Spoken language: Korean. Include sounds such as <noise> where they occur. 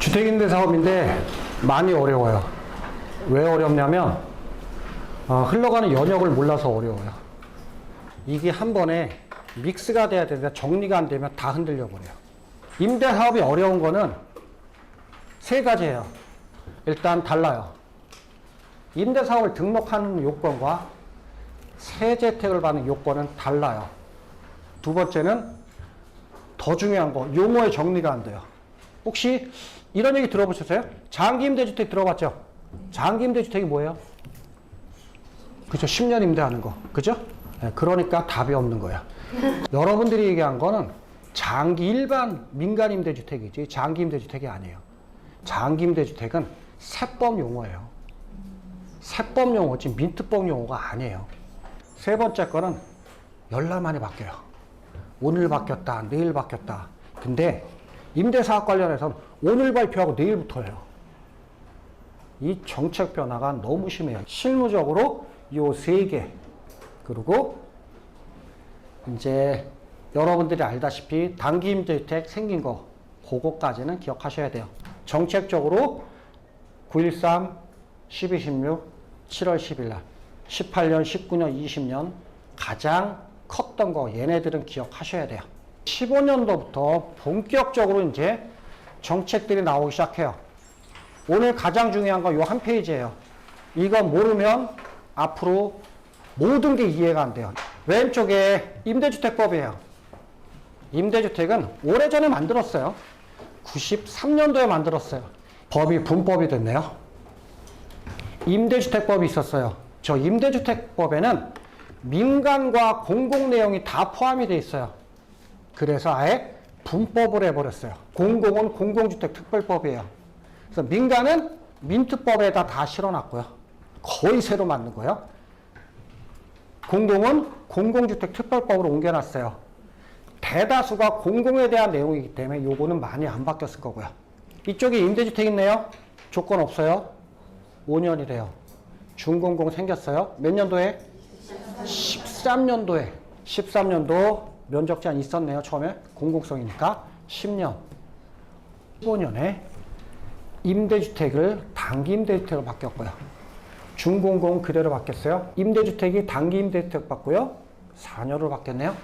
주택임대 사업인데 많이 어려워요. 왜 어렵냐면 어, 흘러가는 연역을 몰라서 어려워요. 이게 한 번에 믹스가 돼야 되는데 정리가 안 되면 다 흔들려 버려요. 임대 사업이 어려운 거는 세 가지예요. 일단 달라요. 임대 사업을 등록하는 요건과 세제택을 받는 요건은 달라요. 두 번째는 더 중요한 거 용어의 정리가 안 돼요. 혹시 이런 얘기 들어보셨어요? 장기 임대주택 들어봤죠? 장기 임대주택이 뭐예요? 그죠? 10년 임대하는 거. 그죠? 네, 그러니까 답이 없는 거야. <laughs> 여러분들이 얘기한 거는 장기 일반 민간 임대주택이지 장기 임대주택이 아니에요. 장기 임대주택은 세법 용어예요. 세법 용어지 민트법 용어가 아니에요. 세 번째 거는 열날 많이 바뀌어요. 오늘 바뀌었다, 내일 바뀌었다. 근데 임대사업 관련해서는 오늘 발표하고 내일부터예요. 이 정책 변화가 너무 심해요. 실무적으로 요 세 개. 그리고 이제 여러분들이 알다시피 단기 임대주택 생긴 거, 그거까지는 기억하셔야 돼요. 정책적으로 913, 12, 16, 7월 10일 날, 18년, 19년, 20년 가장 컸던 거 얘네들은 기억하셔야 돼요. 15년도부터 본격적으로 이제 정책들이 나오기 시작해요. 오늘 가장 중요한 건요한 페이지예요. 이거 모르면 앞으로 모든 게 이해가 안 돼요. 왼쪽에 임대주택법이에요. 임대주택은 오래전에 만들었어요. 93년도에 만들었어요. 법이 분법이 됐네요. 임대주택법이 있었어요. 저 임대주택법에는 민간과 공공 내용이 다 포함이 돼 있어요. 그래서 아예 분법을 해버렸어요. 공공은 공공주택 특별법이에요. 그래서 민간은 민트법에다 다 실어놨고요. 거의 새로 만든 거예요. 공공은 공공주택 특별법으로 옮겨놨어요. 대다수가 공공에 대한 내용이기 때문에 요거는 많이 안 바뀌었을 거고요. 이쪽에 임대주택 있네요. 조건 없어요. 5년이래요. 중공공 생겼어요. 몇 년도에? 13년도에. 13년도 면적 제한 있었네요. 처음에 공공성이니까 10년. 15년에 임대주택을 단기 임대주택으로 바뀌었고요. 중공공 그대로 바뀌었어요. 임대주택이 단기 임대주택 받고요. 4년으로 바뀌었네요.